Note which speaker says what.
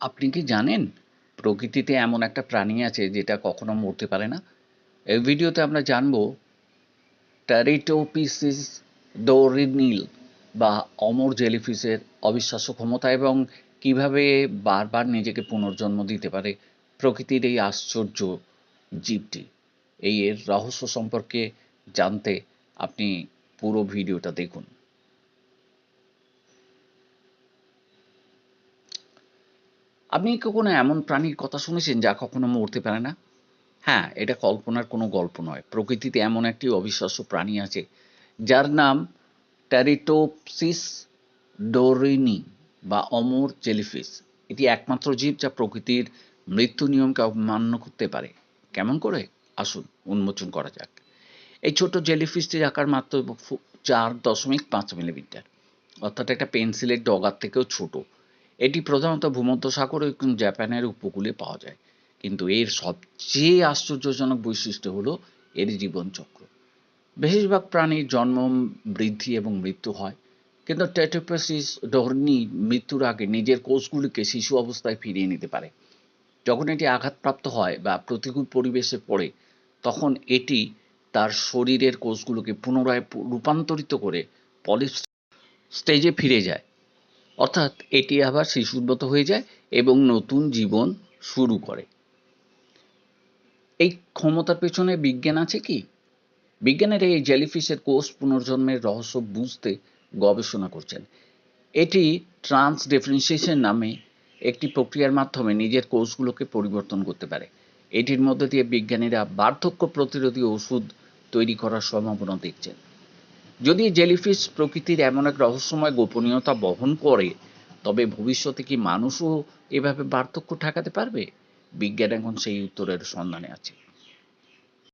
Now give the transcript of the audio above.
Speaker 1: আপনি কি জানেন? প্রকৃতিতে এমন একটা প্রাণী আছে যেটা কখনো মরতে পারে না। এই ভিডিওতে আমরা জানব ট্যারিটোপিসিস ডোরিনিল বা অমর জেলিফিশের অবিশ্বাস্য ক্ষমতা এবং কীভাবে বারবার নিজেকে পুনর্জন্ম দিতে পারে প্রকৃতির এই আশ্চর্য জীবটি। এই এর রহস্য সম্পর্কে জানতে আপনি পুরো ভিডিওটা দেখুন। আপনি কখনো এমন প্রাণীর কথা শুনেছেন যা কখনো মরতে পারে না? হ্যাঁ এটা কল্পনার কোনো গল্প নয়। প্রকৃতিতে এমন একটি অবিশ্বাস্য প্রাণী আছে, যার নাম ট্যারিটোপসিস ডোরিনি বা অমর জেলিফিশ এটি একমাত্র জীব যা প্রকৃতির মৃত্যু নিয়মকে অমান্য করতে পারে। কেমন করে? আসুন উন্মোচন করা যাক। এই ছোট জেলিফিশটির আকার মাত্র চার দশমিক পাঁচ মিলিমিটার। অর্থাৎ একটা পেন্সিলের ডগার থেকেও ছোট। এটি প্রধানত ভূমধ্যসাগর এবং জাপানের উপকূলে পাওয়া যায়। কিন্তু এর সবচেয়ে আশ্চর্যজনক বৈশিষ্ট্য হলো এর জীবনচক্র। বেশিরভাগ প্রাণীর জন্ম, বৃদ্ধি এবং মৃত্যু হয়। কিন্তু টেটোপেসিস ডর্নি মৃত্যুর আগে নিজের কোষগুলিকে শিশু অবস্থায় ফিরিয়ে নিতে পারে। যখন এটি আঘাতপ্রাপ্ত হয় বা প্রতিকূল পরিবেশে পড়ে, তখন এটি তার শরীরের কোষগুলোকে পুনরায় রূপান্তরিত করে পলি স্টেজে ফিরে যায়। অর্থাৎ এটি আবার শিশুর মতো হয়ে যায় এবং নতুন জীবন শুরু করে। এই ক্ষমতার পেছনে বিজ্ঞান আছে কি? বিজ্ঞানের এই জেলিফিশের কোষ পুনর্জন্মের রহস্য বুঝতে গবেষণা করছেন। এটি ট্রান্স ডিফারেন্সিয়েশন নামে একটি প্রক্রিয়ার মাধ্যমে নিজের কোষগুলোকে পরিবর্তন করতে পারে। এটির মধ্যে দিয়ে বিজ্ঞানীরা বার্ধক্য প্রতিরোধী ওষুধ তৈরি করার সম্ভাবনা দেখছেন। যদি জেলিফিশ প্রকৃতির এমন এক রহস্যময় গোপনীয়তা বহন করে, তবে ভবিষ্যতে কি মানুষও এভাবে পার্থক্য ঠেকাতে পারবে? বিজ্ঞান এখন সেই উত্তরের সন্ধানে আছে।